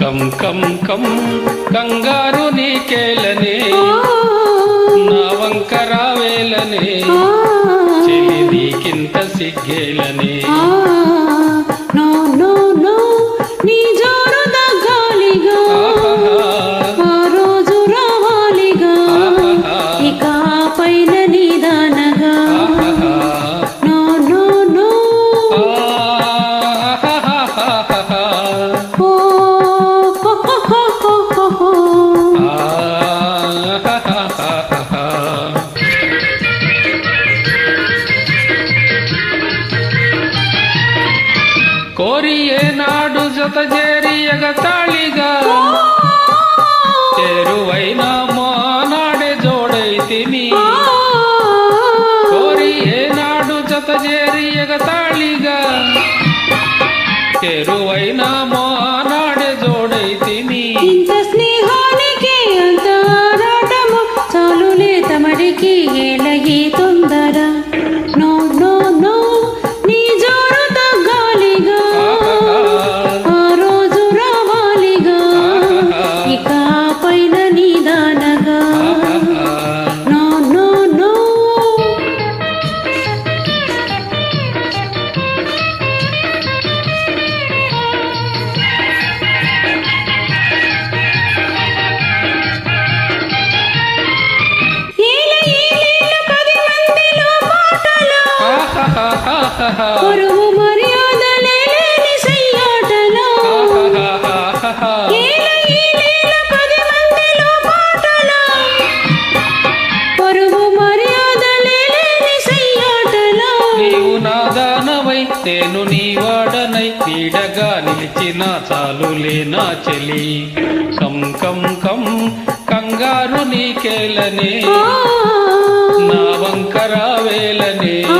కం కం కం కంగారు నీకేలనే ఆ, నా వంక రావేలనే చెలి నీకింత సిగ్గేలని నో నో కోరి ఏనాడు జత చేరి ఎగతాళిగా చేరువైన మానాడే జోడైతిని కోరి ఏనాడు జత చేరి ఎగతాళిగా చేరువైన మానాడే జోడైతిని పరువు మర్యాదలే లేని సయ్యాటలు ఆహాహాహాహా. ఏల ఏలేల పది మందిలో మాటలు. పరువు మర్యాదలే లేని సయ్యాటలు నీవు నాదానవై నేను నీ వాడనై నీడగా నిలిచిన చాలులే నా చెలి. కం కం కం కంగారు నీకేలనే. నా వంకర వేలనే. చెలి